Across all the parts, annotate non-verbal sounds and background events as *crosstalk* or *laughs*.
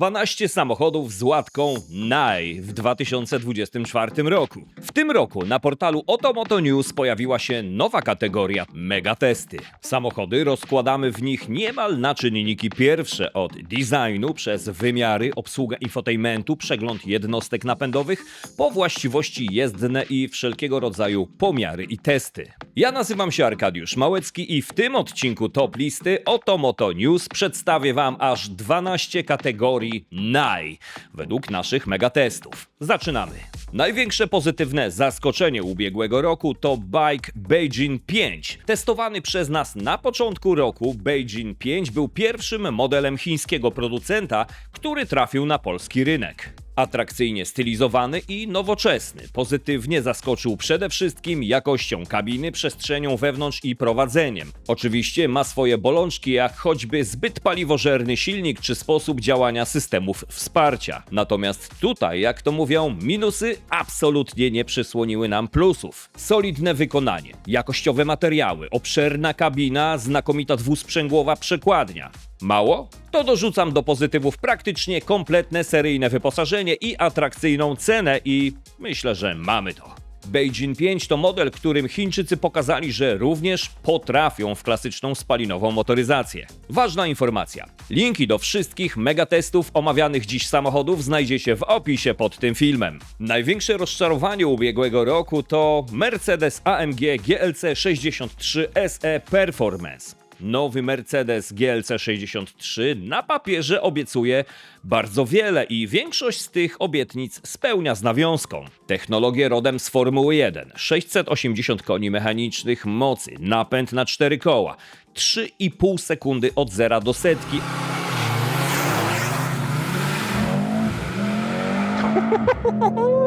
12 samochodów z łatką NAI w 2024 roku. W tym roku na portalu Otomoto News pojawiła się nowa kategoria megatesty. Samochody rozkładamy w nich niemal na czynniki pierwsze od designu przez wymiary, obsługę infotainmentu, przegląd jednostek napędowych po właściwości jezdne i wszelkiego rodzaju pomiary i testy. Ja nazywam się Arkadiusz Małecki i w tym odcinku top listy Otomoto News przedstawię Wam aż 12 kategorii NAI według naszych megatestów. Zaczynamy. Największe pozytywne zaskoczenie ubiegłego roku to bike Beijing 5. Testowany przez nas na początku roku, Beijing 5 był pierwszym modelem chińskiego producenta, który trafił na polski rynek. Atrakcyjnie stylizowany i nowoczesny, pozytywnie zaskoczył przede wszystkim jakością kabiny, przestrzenią wewnątrz i prowadzeniem. Oczywiście ma swoje bolączki, jak choćby zbyt paliwożerny silnik czy sposób działania systemów wsparcia. Natomiast tutaj, jak to mówią, minusy absolutnie nie przysłoniły nam plusów. Solidne wykonanie, jakościowe materiały, obszerna kabina, znakomita dwusprzęgłowa przekładnia. Mało? To dorzucam do pozytywów praktycznie kompletne seryjne wyposażenie i atrakcyjną cenę i myślę, że mamy to. Beijing 5 to model, którym Chińczycy pokazali, że również potrafią w klasyczną spalinową motoryzację. Ważna informacja. Linki do wszystkich megatestów omawianych dziś samochodów znajdziecie w opisie pod tym filmem. Największe rozczarowanie ubiegłego roku to Mercedes AMG GLC 63 SE Performance. Nowy Mercedes GLC 63 na papierze obiecuje bardzo wiele i większość z tych obietnic spełnia z nawiązką. Technologię rodem z Formuły 1, 680 koni mechanicznych mocy, napęd na 4 koła, 3,5 sekundy od zera do setki, *laughs*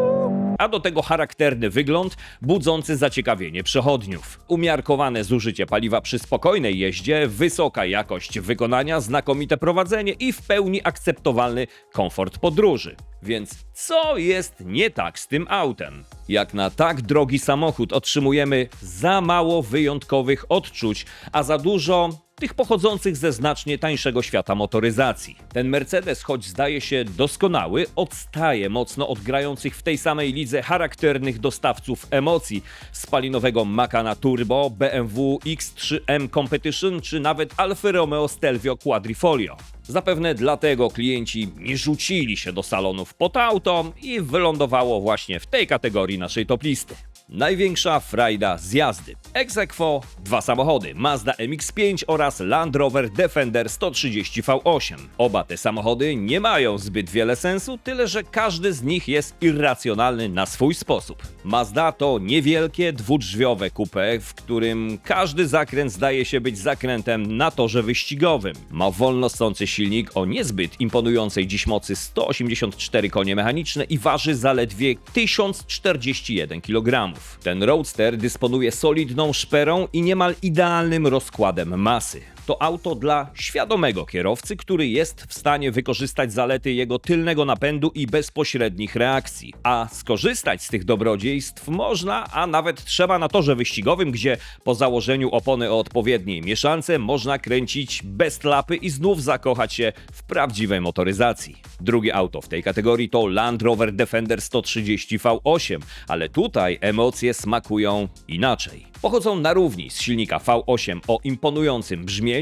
a do tego charakterny wygląd budzący zaciekawienie przechodniów. Umiarkowane zużycie paliwa przy spokojnej jeździe, wysoka jakość wykonania, znakomite prowadzenie i w pełni akceptowalny komfort podróży. Więc co jest nie tak z tym autem? Jak na tak drogi samochód otrzymujemy za mało wyjątkowych odczuć, a za dużo tych pochodzących ze znacznie tańszego świata motoryzacji. Ten Mercedes, choć zdaje się doskonały, odstaje mocno od grających w tej samej lidze charakternych dostawców emocji spalinowego Macana Turbo, BMW X3M Competition czy nawet Alfa Romeo Stelvio Quadrifoglio. Zapewne dlatego klienci nie rzucili się do salonów pod auto i wylądowało właśnie w tej kategorii naszej top listy. Największa frajda z jazdy. Ex aequo dwa samochody, Mazda MX-5 oraz Land Rover Defender 130 V8. Oba te samochody nie mają zbyt wiele sensu, tyle że każdy z nich jest irracjonalny na swój sposób. Mazda to niewielkie, dwudrzwiowe coupé, w którym każdy zakręt zdaje się być zakrętem na torze wyścigowym. Ma wolno stący silnik o niezbyt imponującej dziś mocy 184 konie mechaniczne i waży zaledwie 1041 kg. Ten Roadster dysponuje solidną szperą i niemal idealnym rozkładem masy. To auto dla świadomego kierowcy, który jest w stanie wykorzystać zalety jego tylnego napędu i bezpośrednich reakcji. A skorzystać z tych dobrodziejstw można, a nawet trzeba na torze wyścigowym, gdzie po założeniu opony o odpowiedniej mieszance można kręcić bez tlapy i znów zakochać się w prawdziwej motoryzacji. Drugie auto w tej kategorii to Land Rover Defender 130 V8, ale tutaj emocje smakują inaczej. Pochodzą na równi z silnika V8 o imponującym brzmieniu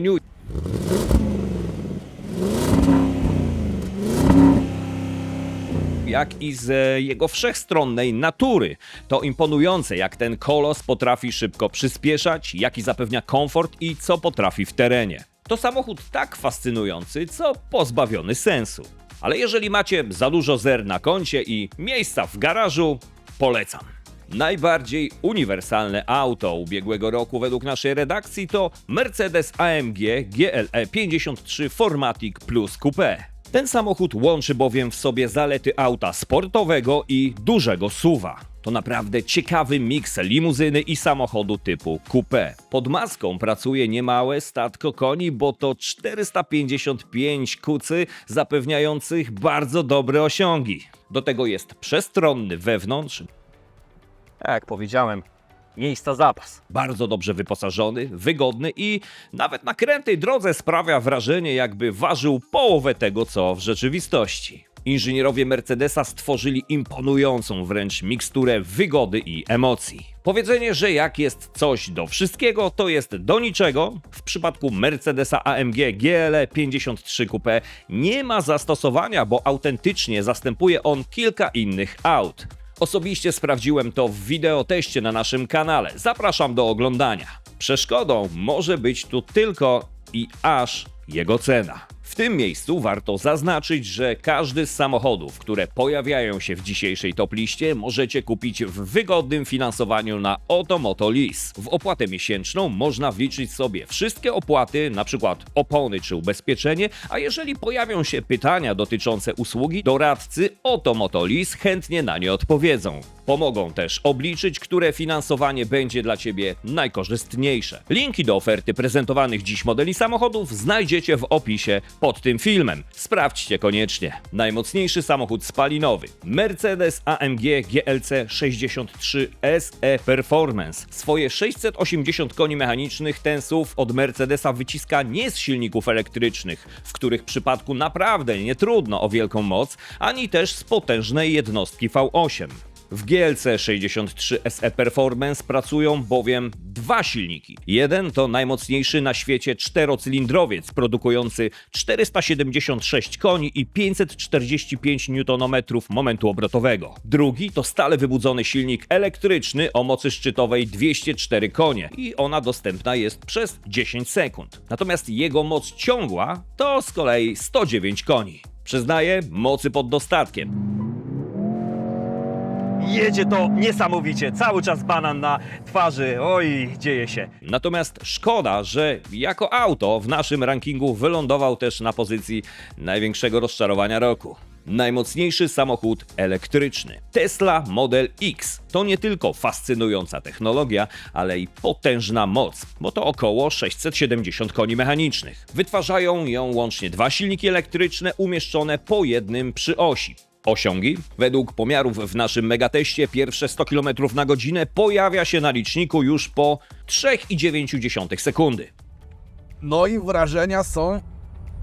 jak i z jego wszechstronnej natury. To imponujące, jak ten kolos potrafi szybko przyspieszać, jaki zapewnia komfort i co potrafi w terenie. To samochód tak fascynujący, co pozbawiony sensu. Ale jeżeli macie za dużo zer na koncie i miejsca w garażu, polecam. Najbardziej uniwersalne auto ubiegłego roku według naszej redakcji to Mercedes AMG GLE 53 Formatic Plus Coupe. Ten samochód łączy bowiem w sobie zalety auta sportowego i dużego suwa. To naprawdę ciekawy miks limuzyny i samochodu typu coupé. Pod maską pracuje niemałe statko koni, bo to 455 kucy zapewniających bardzo dobre osiągi. Do tego jest przestronny wewnątrz, Jak powiedziałem, miejsca zapas. Bardzo dobrze wyposażony, wygodny i nawet na krętej drodze sprawia wrażenie, jakby ważył połowę tego, co w rzeczywistości. Inżynierowie Mercedesa stworzyli imponującą wręcz miksturę wygody i emocji. Powiedzenie, że jak jest coś do wszystkiego, to jest do niczego, w przypadku Mercedesa AMG GLE 53 Coupe nie ma zastosowania, bo autentycznie zastępuje on kilka innych aut. Osobiście sprawdziłem to w wideoteście na naszym kanale. Zapraszam do oglądania. Przeszkodą może być tu tylko i aż jego cena. W tym miejscu warto zaznaczyć, że każdy z samochodów, które pojawiają się w dzisiejszej top liście, możecie kupić w wygodnym finansowaniu na Otomoto Lease. W opłatę miesięczną można wliczyć sobie wszystkie opłaty, np. opony czy ubezpieczenie, a jeżeli pojawią się pytania dotyczące usługi, doradcy Otomoto Lease chętnie na nie odpowiedzą. Pomogą też obliczyć, które finansowanie będzie dla Ciebie najkorzystniejsze. Linki do oferty prezentowanych dziś modeli samochodów znajdziecie w opisie pod tym filmem. Sprawdźcie koniecznie. Najmocniejszy samochód spalinowy Mercedes AMG GLC 63 SE Performance. Swoje 680 koni mechanicznych ten SUV od Mercedesa wyciska nie z silników elektrycznych, w których przypadku naprawdę nie trudno o wielką moc, ani też z potężnej jednostki V8. W GLC 63 SE Performance pracują bowiem dwa silniki. Jeden to najmocniejszy na świecie czterocylindrowiec, produkujący 476 koni i 545 Nm momentu obrotowego. Drugi to stale wybudzony silnik elektryczny o mocy szczytowej 204 konie i ona dostępna jest przez 10 sekund. Natomiast jego moc ciągła to z kolei 109 koni. Przyznaję, mocy pod dostatkiem. Jedzie to niesamowicie, cały czas banan na twarzy, oj, dzieje się. Natomiast szkoda, że jako auto w naszym rankingu wylądował też na pozycji największego rozczarowania roku. Najmocniejszy samochód elektryczny. Tesla Model X to nie tylko fascynująca technologia, ale i potężna moc, bo to około 670 koni mechanicznych. Wytwarzają ją łącznie dwa silniki elektryczne umieszczone po jednym przy osi. Osiągi? Według pomiarów w naszym megateście pierwsze 100 km na godzinę pojawia się na liczniku już po 3,9 sekundy. No i wrażenia są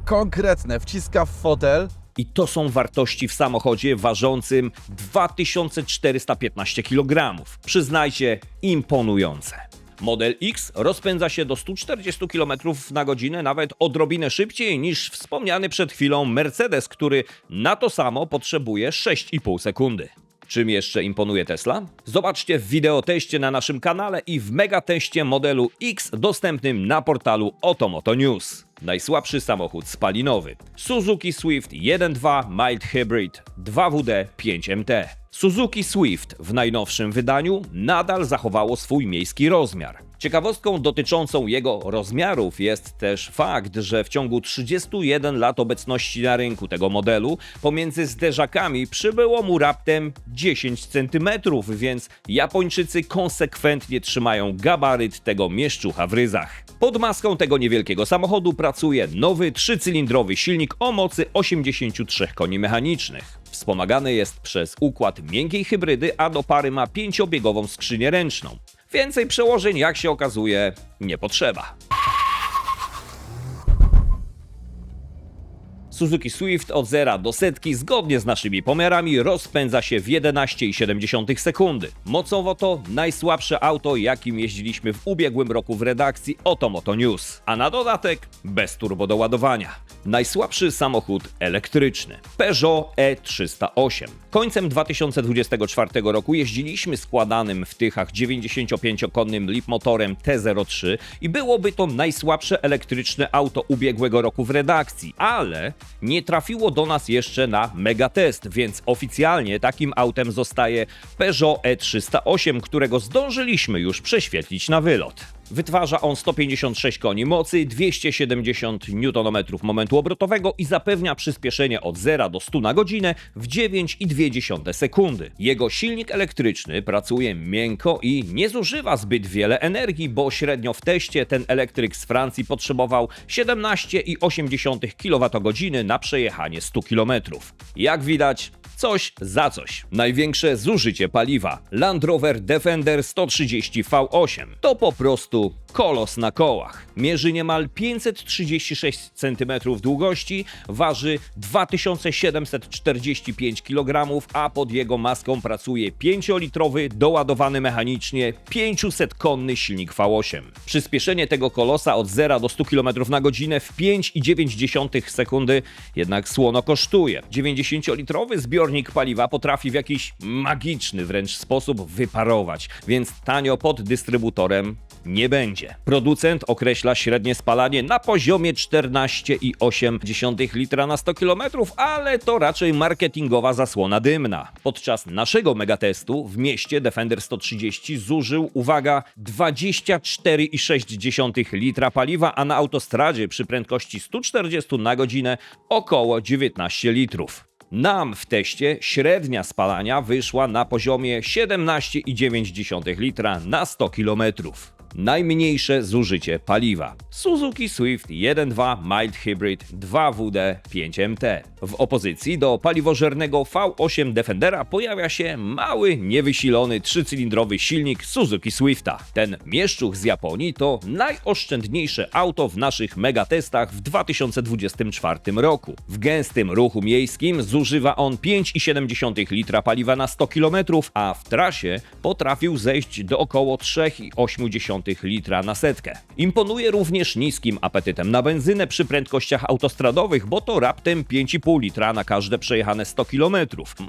konkretne. Wciska w fotel. I to są wartości w samochodzie ważącym 2415 kg. Przyznajcie, imponujące. Model X rozpędza się do 140 km na godzinę, nawet odrobinę szybciej niż wspomniany przed chwilą Mercedes, który na to samo potrzebuje 6,5 sekundy. Czym jeszcze imponuje Tesla? Zobaczcie w wideoteście na naszym kanale i w megateście modelu X dostępnym na portalu Otomoto News. Najsłabszy samochód spalinowy. Suzuki Swift 1.2 Mild Hybrid 2WD 5MT. Suzuki Swift w najnowszym wydaniu nadal zachowało swój miejski rozmiar. Ciekawostką dotyczącą jego rozmiarów jest też fakt, że w ciągu 31 lat obecności na rynku tego modelu pomiędzy zderzakami przybyło mu raptem 10 cm, więc Japończycy konsekwentnie trzymają gabaryt tego mieszczucha w ryzach. Pod maską tego niewielkiego samochodu pracuje nowy trzycylindrowy silnik o mocy 83 koni mechanicznych. Wspomagany jest przez układ miękkiej hybrydy, a do pary ma pięciobiegową skrzynię ręczną. Więcej przełożeń, jak się okazuje, nie potrzeba. Suzuki Swift od zera do setki zgodnie z naszymi pomiarami rozpędza się w 11,7 sekundy. Mocowo to najsłabsze auto, jakim jeździliśmy w ubiegłym roku w redakcji Otomoto News. A na dodatek bez turbodoładowania. Najsłabszy samochód elektryczny Peugeot E308. Końcem 2024 roku jeździliśmy składanym w Tychach 95-konnym Leapmotorem T03 i byłoby to najsłabsze elektryczne auto ubiegłego roku w redakcji, ale nie trafiło do nas jeszcze na megatest, więc oficjalnie takim autem zostaje Peugeot E308, którego zdążyliśmy już prześwietlić na wylot. Wytwarza on 156 koni mocy, 270 Nm momentu obrotowego i zapewnia przyspieszenie od 0 do 100 na godzinę w 9,2 sekundy. Jego silnik elektryczny pracuje miękko i nie zużywa zbyt wiele energii, bo średnio w teście ten elektryk z Francji potrzebował 17,8 kWh na przejechanie 100 km. Jak widać, Coś za coś. Największe zużycie paliwa Land Rover Defender 130 V8 to po prostu kolos na kołach. Mierzy niemal 536 cm długości, waży 2745 kg, a pod jego maską pracuje 5-litrowy, doładowany mechanicznie 500-konny silnik V8. Przyspieszenie tego kolosa od 0 do 100 km na godzinę w 5,9 sekundy jednak słono kosztuje. 90-litrowy zbiornik paliwa potrafi w jakiś magiczny wręcz sposób wyparować, więc tanio pod dystrybutorem nie będzie. Producent określa średnie spalanie na poziomie 14,8 litra na 100 km, ale to raczej marketingowa zasłona dymna. Podczas naszego megatestu w mieście Defender 130 zużył, uwaga, 24,6 litra paliwa, a na autostradzie przy prędkości 140 na godzinę około 19 litrów. Nam w teście średnia spalania wyszła na poziomie 17,9 litra na 100 km. Najmniejsze zużycie paliwa. Suzuki Swift 1.2 Mild Hybrid 2WD 5MT. W opozycji do paliwożernego V8 Defendera pojawia się mały, niewysilony trzycylindrowy silnik Suzuki Swifta. Ten mieszczuch z Japonii to najoszczędniejsze auto w naszych megatestach w 2024 roku. W gęstym ruchu miejskim zużywa on 5,7 litra paliwa na 100 km, a w trasie potrafił zejść do około 3,8 litra na setkę. Imponuje również niskim apetytem na benzynę przy prędkościach autostradowych, bo to raptem 5,5 litra na każde przejechane 100 km.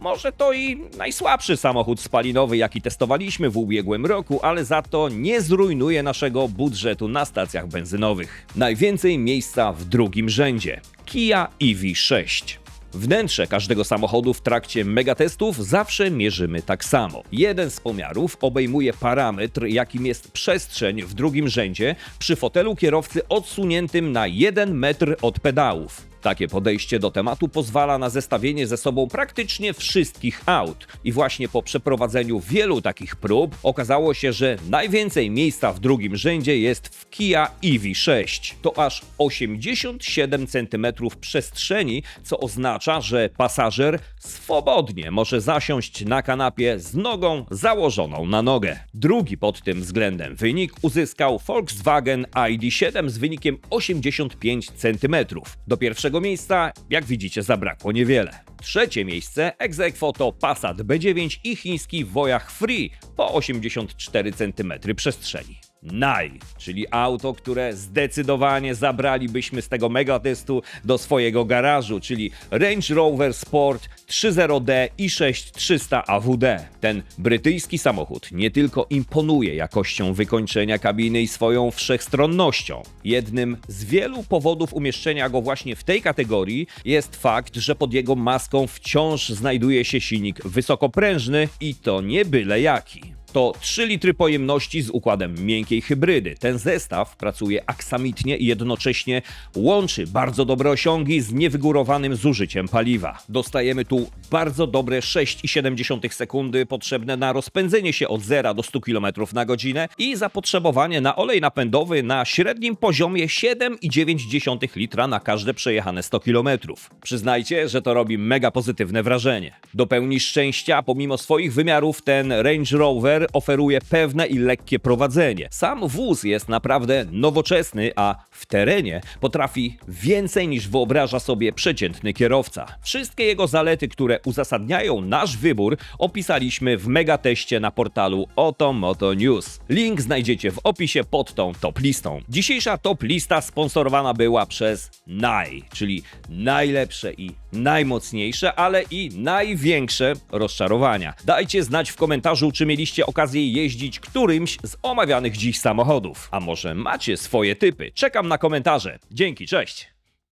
Może to i najsłabszy samochód spalinowy, jaki testowaliśmy w ubiegłym roku, ale za to nie zrujnuje naszego budżetu na stacjach benzynowych. Najwięcej miejsca w drugim rzędzie. Kia EV6. Wnętrze każdego samochodu w trakcie megatestów zawsze mierzymy tak samo. Jeden z pomiarów obejmuje parametr, jakim jest przestrzeń w drugim rzędzie przy fotelu kierowcy odsuniętym na 1 metr od pedałów. Takie podejście do tematu pozwala na zestawienie ze sobą praktycznie wszystkich aut. I właśnie po przeprowadzeniu wielu takich prób okazało się, że najwięcej miejsca w drugim rzędzie jest w Kia EV6. To aż 87 cm przestrzeni, co oznacza, że pasażer swobodnie może zasiąść na kanapie z nogą założoną na nogę. Drugi pod tym względem wynik uzyskał Volkswagen ID7 z wynikiem 85 cm. Do pierwszego miejsca, jak widzicie, zabrakło niewiele. Trzecie miejsce ex to Passat B9 i chiński Wojach Free po 84 cm przestrzeni. Naj, czyli auto, które zdecydowanie zabralibyśmy z tego megatestu do swojego garażu, czyli Range Rover Sport 30D i 6300 AWD. Ten brytyjski samochód nie tylko imponuje jakością wykończenia kabiny i swoją wszechstronnością. Jednym z wielu powodów umieszczenia go właśnie w tej kategorii jest fakt, że pod jego maską wciąż znajduje się silnik wysokoprężny i to nie byle jaki. To 3 litry pojemności z układem miękkiej hybrydy. Ten zestaw pracuje aksamitnie i jednocześnie łączy bardzo dobre osiągi z niewygórowanym zużyciem paliwa. Dostajemy tu bardzo dobre 6,7 sekundy potrzebne na rozpędzenie się od 0 do 100 km na godzinę i zapotrzebowanie na olej napędowy na średnim poziomie 7,9 litra na każde przejechane 100 km. Przyznajcie, że to robi mega pozytywne wrażenie. Do pełni szczęścia, pomimo swoich wymiarów, ten Range Rover oferuje pewne i lekkie prowadzenie. Sam wóz jest naprawdę nowoczesny, a w terenie potrafi więcej niż wyobraża sobie przeciętny kierowca. Wszystkie jego zalety, które uzasadniają nasz wybór, opisaliśmy w megateście na portalu Oto Moto News. Link znajdziecie w opisie pod tą top listą. Dzisiejsza top lista sponsorowana była przez NAI, czyli najlepsze i najmocniejsze, ale i największe rozczarowania. Dajcie znać w komentarzu, czy mieliście okazję jeździć którymś z omawianych dziś samochodów. A może macie swoje typy? Czekam na komentarze. Dzięki, cześć!